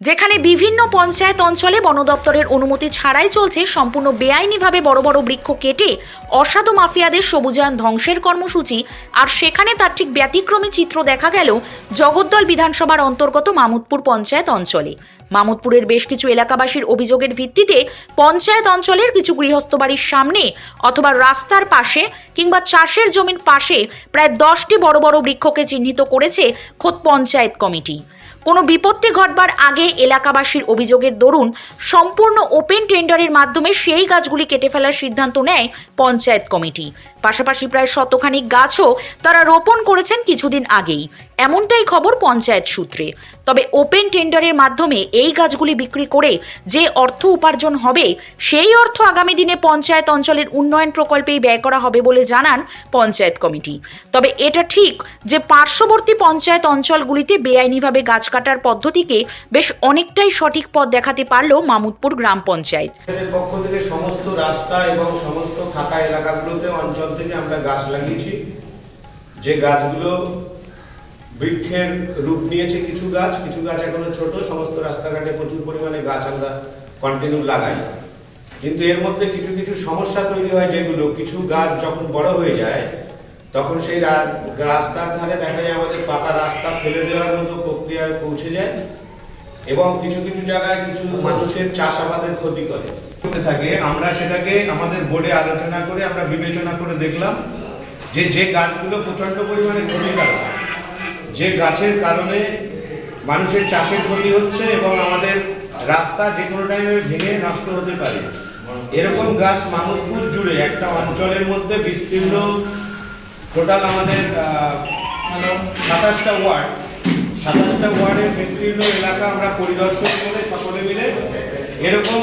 যেখানে বিভিন্ন পঞ্চায়েত অঞ্চলে বন দপ্তরের অনুমতি ছাড়াই চলছে সম্পূর্ণ বেআইনিভাবে বড় বড় বৃক্ষ কেটে অসাধু মাফিয়াদের সবুজায়ন ধ্বংসের কর্মসূচি। আর সেখানে তার ঠিক ব্যতিক্রমী চিত্র দেখা গেল জগদ্দল বিধানসভার অন্তর্গত মামুদপুর পঞ্চায়েত অঞ্চলে। মামুদপুরের বেশ কিছু এলাকাবাসীর অভিযোগের ভিত্তিতে পঞ্চায়েত অঞ্চলের কিছু গৃহস্থ বাড়ির সামনে অথবা রাস্তার পাশে কিংবা চাষের জমির পাশে প্রায় দশটি বড় বড় বৃক্ষকে চিহ্নিত করেছে খোদ পঞ্চায়েত কমিটি। কোনো বিপত্তি ঘটবার আগে এলাকাবাসীর অভিযোগের দরুন সম্পূর্ণ ওপেন টেন্ডারের মাধ্যমে সেই গাছগুলি কেটে ফেলার সিদ্ধান্ত নেয় পঞ্চায়েত কমিটি। পাশাপাশি প্রায় শতখানিক গাছও তারা রোপণ করেছেন কিছুদিন আগেই। এমনটাই খবর পঞ্চায়েত সূত্রে। তবে ওপেন টেন্ডারের মাধ্যমে এই গাছগুলি বিক্রি করে যে অর্থ উপার্জন হবে, সেই অর্থ আগামী দিনে পঞ্চায়েত অঞ্চলের উন্নয়ন প্রকল্পেই ব্যয় করা হবে বলে জানান পঞ্চায়েত কমিটি। তবে এটা ঠিক যে পার্শ্ববর্তী পঞ্চায়েত অঞ্চলগুলিতে বেআইনিভাবে গাছ কাটার পদ্ধতিকে বেশ অনেকটাই সঠিক পথ দেখাতে পারল মামুদপুর গ্রাম পঞ্চায়েত। পক্ষ থেকে সমস্ত রাস্তা এবং সমস্ত ফাঁকা এলাকাগুলোতে অঞ্চল থেকে আমরা গাছ লাগিয়েছি। যে গাছগুলো বৃক্ষের রূপ নিয়েছে কিছু গাছ কিছু গাছ এখনও ছোট, সমস্ত রাস্তাঘাটে প্রচুর পরিমাণে গাছ আমরা কন্টিনিউ লাগাই। কিন্তু এর মধ্যে কিছু কিছু সমস্যা তৈরি হয় যেগুলো, কিছু গাছ যখন বড় হয়ে যায় তখন সেই রাস্তার ধারে দেখা যায় আমাদের পাকা রাস্তা ফেলে দেওয়ার মতো প্রক্রিয়ায় পৌঁছে যায় এবং কিছু কিছু জায়গায় কিছু মানুষের চাষাবাদের ক্ষতি করে। থাকে। আমরা সেটাকে আমাদের বোর্ডে আলোচনা করে, আমরা বিবেচনা করে দেখলাম যে যে গাছগুলো প্রচণ্ড পরিমাণে ক্ষতিকারক, যে গাছের কারণে মানুষের চাষের ক্ষতি হচ্ছে এবং আমাদের রাস্তা যে কোনো টাইমে ভেঙে নষ্ট হতে পারে। এরকম গাছ মামুদপুর জুড়ে একটা অঞ্চলের মধ্যে বিস্তীর্ণ টোটাল আমাদের সাতাশটা ওয়ার্ড সাতাশটা ওয়ার্ডের বিস্তীর্ণ এলাকা আমরা পরিদর্শন করে সকলে মিলে এরকম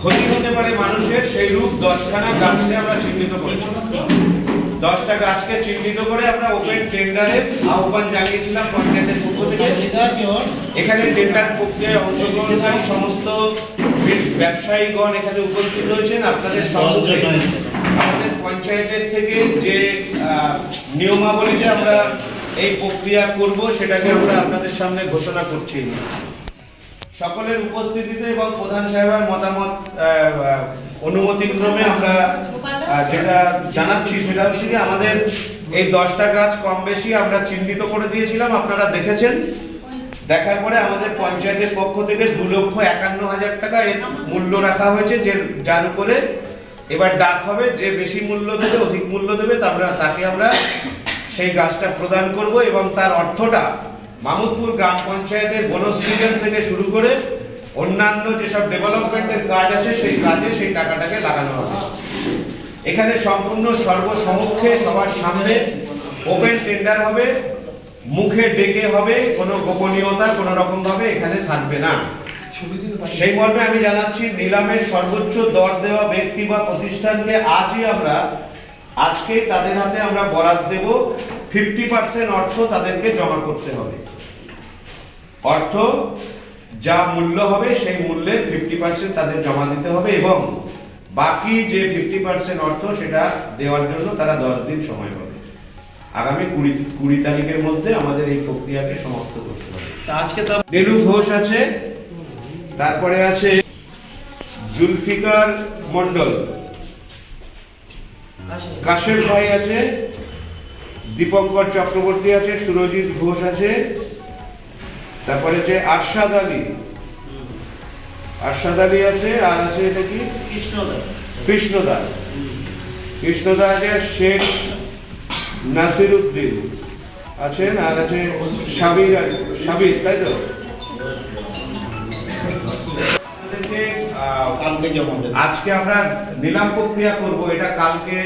ক্ষতি হতে পারে মানুষের, সেই রূপ দশখানা গাছকে আমরা চিহ্নিত করেছি। দশটা গাছকে চিহ্নিত করে আমরা ওপেন টেন্ডারে আহ্বান জানিয়েছিলাম পঞ্চায়েতের পক্ষ থেকে। এখানে টেন্ডার প্রক্রিয়ায় অংশগ্রহণকারী সমস্ত ব্যবসায়ীগণ এখানে উপস্থিত রয়েছেন। আপনাদের সম্মুখে আমাদের পঞ্চায়েতের থেকে যে নিয়মাবলীতে আমরা এই প্রক্রিয়া করব, সেটাকে আমরা আপনাদের সামনে ঘোষণা করছি। সকলের উপস্থিতিতে এবং প্রধান সাহেবের মতামত অনুমতিক্রমে আমরা যেটা জানাচ্ছি সেটা হচ্ছে কি, আমাদের এই দশটা গাছ কম বেশি আমরা চিহ্নিত করে দিয়েছিলাম, আপনারা দেখেছেন। দেখার পরে আমাদের পঞ্চায়েতের পক্ষ থেকে দু লক্ষ একান্ন হাজার টাকা এর মূল্য রাখা হয়েছে, যে, যার উপরে এবার ডাক হবে, যে বেশি মূল্য দেবে, অধিক মূল্য দেবে, তারপরে তাকে আমরা সেই গাছটা প্রদান করব এবং তার অর্থটা মামুদপুর গ্রাম পঞ্চায়েতের বনসৃজন থেকে শুরু করে অন্যান্য যেসব ডেভেলপমেন্টের কাজ আছে, সেই কাজে সেই টাকাটাকে লাগানো হবে। এখানে সম্পূর্ণ সর্বসমক্ষে সবার সামনে ওপেন টেন্ডার হবে, মুখে ডেকে হবে, কোনো গোপনীয়তা কোনো রকমভাবে এখানে থাকবে না। সেই মর্মে আমি জানাচ্ছি নিলামের সর্বোচ্চ দর দেওয়া ব্যক্তি বা প্রতিষ্ঠানকে আজই আমরা আজকে তাদের হাতে আমরা বরাদ দেব। ফিফটি পার্সেন্ট অর্থ তাদেরকে জমা করতে হবে। অর্থ যা মূল্য হবে সেই মূল্যের ফিফটি পার্সেন্ট তাদের জমা দিতে হবে এবং বাকি যে ফিফটি পার্সেন্ট অর্থ সেটা দেওয়ার জন্য তারা দশ দিন সময় পাবে। আগামী কুড়ি কুড়ি তারিখের মধ্যে আমাদের এই প্রক্রিয়াকে সমাপ্ত করতে হবে। তা আজকে তো নীলু ঘোষ আছে। তারপরে আছে জুলফিকার মন্ডল কাশেম ভাই আছে দীপঙ্কর চক্রবর্তী আছে সুরজিৎ ঘোষ আছে। তারপরে যে আরশাদ আলী। আরশাদ আলী আছে আর আছে এটা কি? কৃষ্ণদা। কৃষ্ণদা। কৃষ্ণদা আছে শেখ নাসির উদ্দিন আছেন আর আছে সাবির আলী- সাবির তাই তো? কালকে জমা দেবে। আজকে আমরা নিলাম প্রক্রিয়া করব এটা কালকে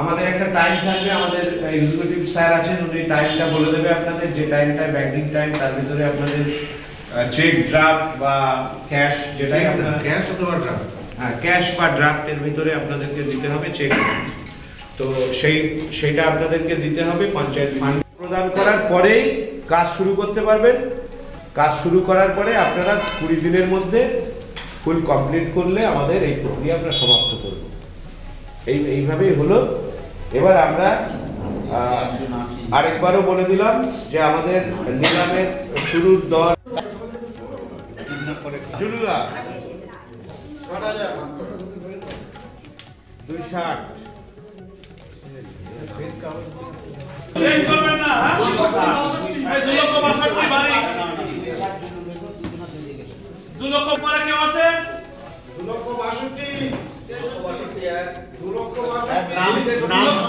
আমাদের একটা টাইম থাকবে আমাদের এক্সিকিউটিভ স্যার আছেন উনি টাইমটা বলে দেবে আপনাদের যে টাইমটা ব্যাংকিং টাইম তার ভিতরে আপনাদের চেক ড্রাফট বা ক্যাশ যেটাই আপনারা গ্যাস অথবা ড্রাম হ্যাঁ ক্যাশ বা ড্রাফটের ভিতরে আপনাদেরকে দিতে হবে চেক তো সেই সেইটা আপনাদেরকে দিতে হবে পঞ্চায়েত ফান্ড প্রদান করার পরেই কাজ শুরু করতে পারবেন। কাজ শুরু করার পরে আপনারা কুড়ি দিনের মধ্যে ফুল কমপ্লিট করলে আমাদের এই প্রক্রিয়া আমরা সমাপ্ত করব। এই, এইভাবেই হলো। এবার আমরা আরেকবারও বলে দিলাম যে আমাদের নিলামের শুরুর দর দুই ষাট। করবেন না হ্যাঁ? দু লক্ষ বাষট্টি। বাড়ি দু লক্ষ পরে কেউ আছে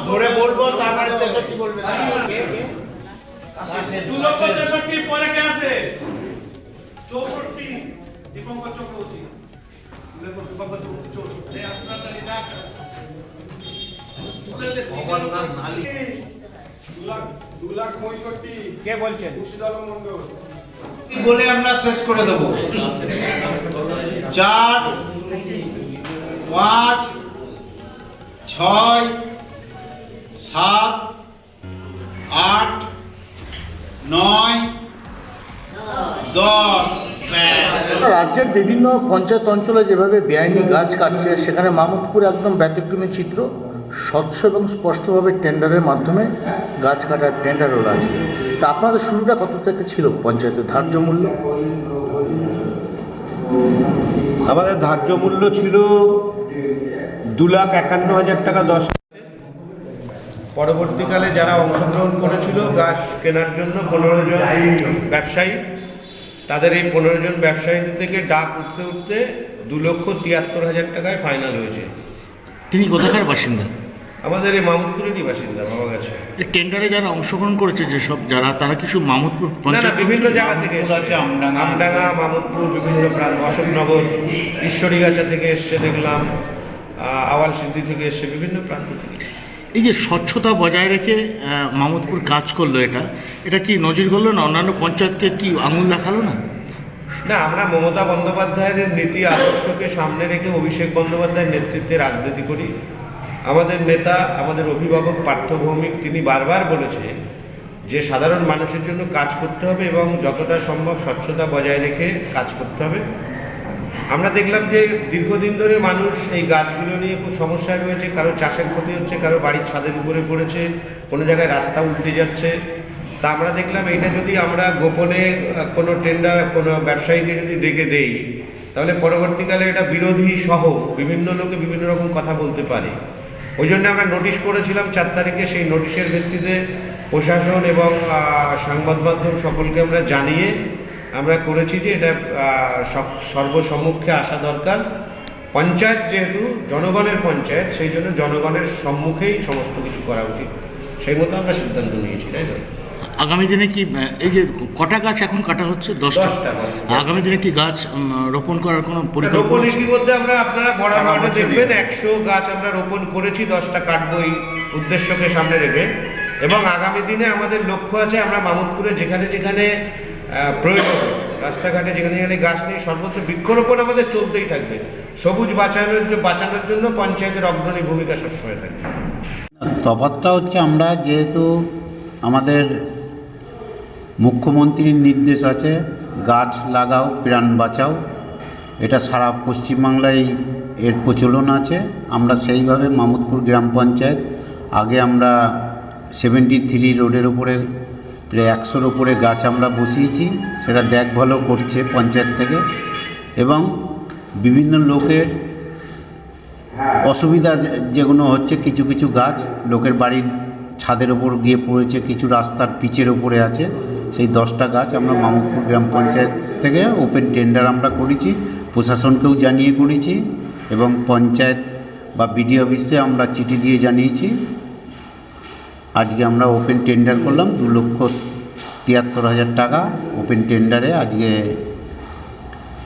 ধরে বলব তারপরে তেষট্টি বলবে। দু লক্ষ তেষট্টি পরে কে আছে? চৌষট্টি দীপঙ্কর চক্রবর্তী। দীপঙ্কর চক্রবর্তী চৌষট্টি। কে বলছেন? বলে আমরা শেষ করে দেব? চার, পাঁচ, ছয়, সাত, আট, নয়, দশ। রাজ্যের বিভিন্ন পঞ্চায়েত অঞ্চলে যেভাবে বেআইনি গাছ কাটছে, সেখানে মামুদপুর একদম ব্যতিক্রমী চিত্র। স্বচ্ছ এবং স্পষ্টভাবে টেন্ডারের মাধ্যমে গাছ কাটার টেন্ডারও আছে তা আপনাদের শুরুটা কত থেকে ছিল? পঞ্চায়েতের ধার্য মূল্য? আমাদের ধার্য মূল্য ছিল দু লাখ একান্ন হাজার টাকা দশ পরবর্তীকালে যারা অংশগ্রহণ করেছিল গাছ কেনার জন্য পনেরো জন ব্যবসায়ী তাদের এই পনেরো জন ব্যবসায়ীদের থেকে ডাক উঠতে উঠতে দু লক্ষ তিয়াত্তর হাজার টাকায় ফাইনাল হয়েছে। তিনি কোথাকার বাসিন্দা? আমাদের এই মামুদপুরেরই বাসিন্দা বাবা গেছে। এই টেন্ডারে যারা অংশগ্রহণ করেছে যেসব যারা তারা কিছু মামুদপুর বিভিন্ন জায়গা থেকে এসেছে। আমডাঙ্গা আমডাঙ্গা মামুদপুর বিভিন্ন প্রান্ত অশোকনগর ঈশ্বরীগাছা থেকে এসছে দেখলাম আওয়াল সিদ্ধি থেকে এসছে বিভিন্ন প্রান্ত থেকে। এই যে স্বচ্ছতা বজায় রেখে মামুদপুর কাজ করল এটা এটা কি নজির করল না অন্যান্য পঞ্চায়েতকে কি আঙুল দেখাল না? না আমরা মমতা বন্দ্যোপাধ্যায়ের নীতি আদর্শকে সামনে রেখে অভিষেক বন্দ্যোপাধ্যায়ের নেতৃত্বে রাজনীতি করি। আমাদের নেতা, আমাদের অভিভাবক, পার্থভৌমিক, তিনি বারবার বলেছে যে সাধারণ মানুষের জন্য কাজ করতে হবে এবং যতটা সম্ভব স্বচ্ছতা বজায় রেখে কাজ করতে হবে। আমরা দেখলাম যে দীর্ঘদিন ধরে মানুষ এই গাছগুলো নিয়ে খুব সমস্যায় রয়েছে, কারও চাষের ক্ষতি হচ্ছে, কারও বাড়ির ছাদের উপরে পড়েছে, কোনো জায়গায় রাস্তা উল্টে যাচ্ছে। তা আমরা দেখলাম এটা যদি আমরা গোপনে কোনো টেন্ডার কোনো ব্যবসায়ীকে যদি ডেকে দেই, তাহলে পরবর্তীকালে এটা বিরোধী সহ বিভিন্ন লোকে বিভিন্ন রকম কথা বলতে পারে। ওই জন্য আমরা নোটিশ করেছিলাম চার তারিখে সেই নোটিশের ভিত্তিতে প্রশাসন এবং সংবাদ মাধ্যম সকলকে আমরা জানিয়ে আমরা করেছি যে এটা সর্বসম্মুখে আসা দরকার। পঞ্চায়েত যেহেতু জনগণের পঞ্চায়েত, সেই জন্য জনগণের সম্মুখেই সমস্ত কিছু করা উচিত। সেই মতো আমরা সিদ্ধান্ত নিয়েছি, তাই তো? আগামী দিনে কি এই যে কটা গাছ এখন কাটা হচ্ছে? দশটা। দশটা আগামী দিনে কি গাছ রোপণ করার কোনো রোপণ পরিকল্পনা? ইতিমধ্যে আমরা আপনারা বরাবর দেখবেন একশো গাছ আমরা রোপণ করেছি দশটা কাটবো এই উদ্দেশ্যকে সামনে রেখে। এবং আগামী দিনে আমাদের লক্ষ্য আছে আমরা মামুদপুরে যেখানে যেখানে প্রয়োজন রাস্তাঘাটে যেখানে যেখানে গাছ নেই সর্বত্র বৃক্ষরোপণ আমাদের চলতেই থাকবে। সবুজ বাঁচানোর বাঁচানোর জন্য পঞ্চায়েতের অগ্রণী ভূমিকা সবসময় থাকবে তফাৎটা হচ্ছে আমরা যেহেতু আমাদের মুখ্যমন্ত্রীর নির্দেশ আছে, গাছ লাগাও, প্রাণ বাঁচাও। এটা সারা পশ্চিমবাংলায় এর প্রচলন আছে। আমরা সেইভাবে মামুদপুর গ্রাম পঞ্চায়েত, আগে আমরা সেভেন্টি থ্রি রোডের ওপরে প্রায় একশোর ওপরে গাছ আমরা বসিয়েছি। সেটা দেখভালও করছে পঞ্চায়েত থেকে। এবং বিভিন্ন লোকের অসুবিধা যেগুলো হচ্ছে কিছু কিছু গাছ লোকের বাড়ির ছাদের ওপর গিয়ে পড়েছে, কিছু রাস্তার পিচের ওপরে আছে। সেই দশটা গাছ আমরা মামুদপুর গ্রাম পঞ্চায়েত থেকে ওপেন টেন্ডার আমরা করেছি, প্রশাসনকেও জানিয়ে করেছি এবং পঞ্চায়েত বা বিডি অফিসে আমরা চিঠি দিয়ে জানিয়েছি। আজকে আমরা ওপেন টেন্ডার করলাম, দু লক্ষ তিয়াত্তর হাজার টাকা ওপেন টেন্ডারে আজকে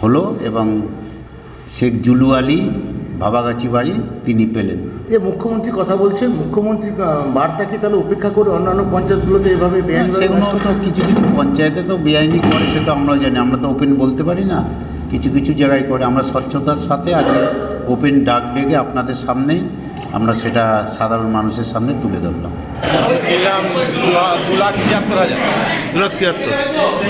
হলো এবং শেখ জুলু আলী ভাবাগাছি বাড়ি তিনি পেলেন। যে মুখ্যমন্ত্রী কথা বলছেন মুখ্যমন্ত্রী বার্তাকে তাহলে উপেক্ষা করে অন্যান্য পঞ্চায়েতগুলোতে এভাবে সেগুলো তো কিছু কিছু পঞ্চায়েতে তো বেআইনি করে সে তো আমরাও জানি আমরা তো ওপেন বলতে পারি না। কিছু কিছু জায়গায় করে আমরা স্বচ্ছতার সাথে আজকে ওপেন ডাক ডেকে আপনাদের সামনেই আমরা সেটা সাধারণ মানুষের সামনে তুলে ধরলাম। পেলাম দু লাখ তিয়াত্তর হাজার। দু লাখ তিয়াত্তর।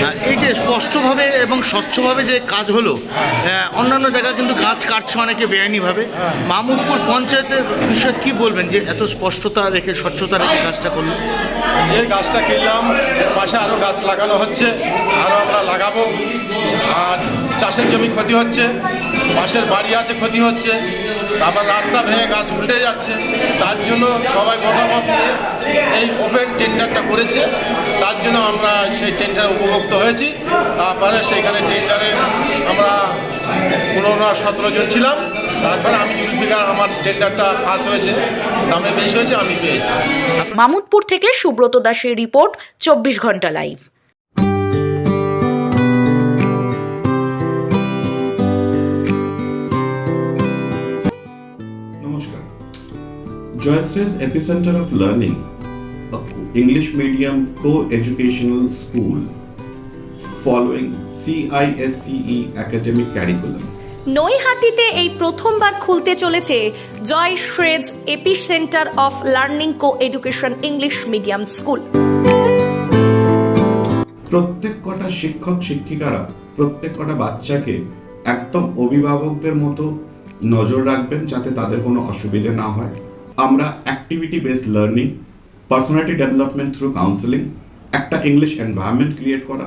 হ্যাঁ, এই যে স্পষ্টভাবে এবং স্বচ্ছভাবে যে কাজ হলো আহ, অন্যান্য জায়গায় কিন্তু গাছ কাটছে অনেকে বেআইনিভাবে। মামুদপুর পঞ্চায়েতের বিষয়ে কি বলবেন যে এত স্পষ্টতা রেখে স্বচ্ছতা রেখে কাজটা করল? যে গাছটা কিনলাম এর পাশে আরও গাছ লাগানো হচ্ছে আরও আমরা লাগাবো। আর চাষের জমি ক্ষতি হচ্ছে পাশের বাড়ি আছে ক্ষতি হচ্ছে, তারপর রাস্তা ভেঙে গাছ উল্টে যাচ্ছে, তার জন্য সবাই মতামত এই ওপেন টেন্ডারটা করেছে, তার জন্য আমরা সেই টেন্ডারে উপভোক্ত হয়েছি, তারপরে সেইখানে টেন্ডারে আমরা পনেরো সতেরো জন ছিলাম, তারপরে আমি আমার টেন্ডারটা পাস হয়েছে, দামে বেশি হয়েছে, আমি পেয়েছি। মামুদপুর থেকে সুব্রত দাসের রিপোর্ট, চব্বিশ ঘণ্টা live Joyce's Epicenter of Learning, a English medium co-educational school following CISCE academic curriculum. নৈহাটিতে এই প্রথমবার খুলতে চলেছে জয় শ্রেজ Epicenter of Learning co education English medium school প্রত্যেক কটা শিক্ষক শিক্ষিকারা প্রত্যেক কটা বাচ্চাকে একদম অভিভাবকদের মতো নজর রাখবেন যাতে তাদের কোনো অসুবিধে না হয় আমরা activity based learning personality development through counselling একটা ইংলিশ এনভায়রনমেন্ট ক্রিয়েট করা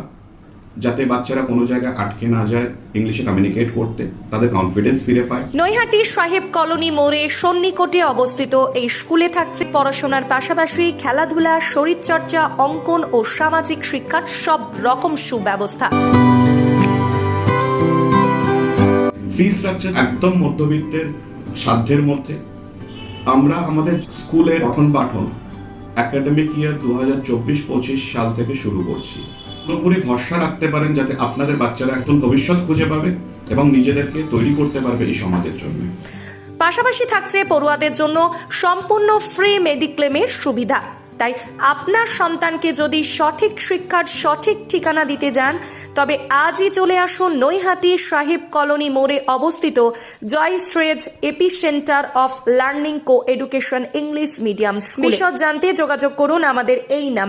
যাতে বাচ্চারা কোনো জায়গায় আটকে না যায় ইংলিশে কমিউনিকেট করতে তাদের কনফিডেন্স ফিরে পায়। নৈহাটি সাহেব কলোনি মোড়ে সন্নিকটে অবস্থিত এই স্কুলে থাকছে পড়াশোনার পাশাপাশি খেলাধুলা শরীরচর্চা অঙ্কন ও সামাজিক শিক্ষার সব রকম সুব্যবস্থা। ফি স্ট্রাকচার একদম মধ্যবিত্তের সাধ্যের মধ্যে। আমরা আমাদের স্কুলে পঠন পাঠন একাডেমিক ইয়ার দু হাজার চব্বিশ পঁচিশ সাল থেকে শুরু করছি। পুরোপুরি ভরসা রাখতে পারেন যাতে আপনাদের বাচ্চারা একদম ভবিষ্যৎ খুঁজে পাবে এবং নিজেদেরকে তৈরি করতে পারবে এই সমাজের জন্য। পাশাপাশি থাকছে পড়ুয়াদের জন্য সম্পূর্ণ ফ্রি মেডিক্লেমের সুবিধা। তাই আপনার সন্তানকে যদি সঠিক শিক্ষার সঠিক ঠিকানা দিতে যান, তবে আজই চলে আসুন নৈহাটি সাহেব কলোনি মোড়ে অবস্থিত জয় শ্রেজ Epicenter of Learning co education English medium বিশদ জানতে যোগাযোগ করুন আমাদের এই নাম